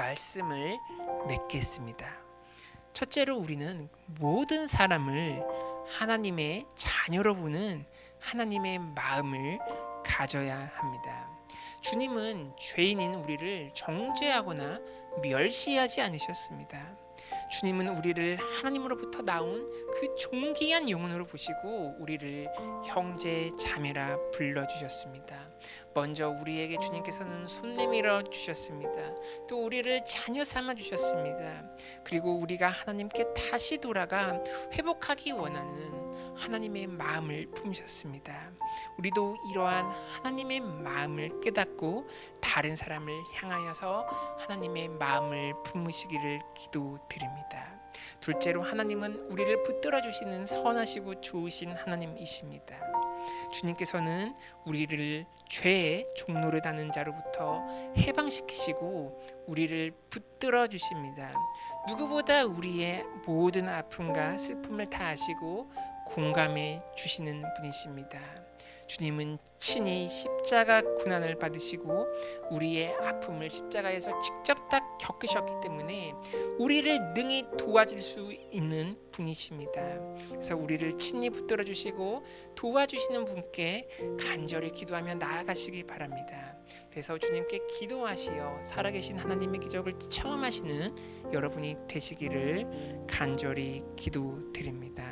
말씀을 맺겠습니다. 첫째로 우리는 모든 사람을 하나님의 자녀로 보는 하나님의 마음을 가져야 합니다. 주님은 죄인인 우리를 정죄하거나 멸시하지 않으셨습니다. 주님은 우리를 하나님으로부터 나온 그 존귀한 영혼으로 보시고 우리를 형제 자매라 불러 주셨습니다. 먼저 우리에게 주님께서는 손 내밀어 주셨습니다. 또 우리를 자녀 삼아 주셨습니다. 그리고 우리가 하나님께 다시 돌아가 회복하기 원하는 하나님의 마음을 품으셨습니다. 우리도 이러한 하나님의 마음을 깨닫고 다른 사람을 향하여서 하나님의 마음을 품으시기를 기도드립니다. 둘째로 하나님은 우리를 붙들어 주시는 선하시고 좋으신 하나님이십니다. 주님께서는 우리를 죄의 종로를 다는 자로부터 해방시키시고 우리를 붙들어 주십니다. 누구보다 우리의 모든 아픔과 슬픔을 다 아시고 공감해 주시는 분이십니다. 주님은 친히 십자가 고난을 받으시고 우리의 아픔을 십자가에서 직접 다 겪으셨기 때문에 우리를 능히 도와줄 수 있는 분이십니다. 그래서 우리를 친히 붙들어 주시고 도와주시는 분께 간절히 기도하며 나아가시기 바랍니다. 그래서 주님께 기도하시어 살아계신 하나님의 기적을 체험하시는 여러분이 되시기를 간절히 기도드립니다.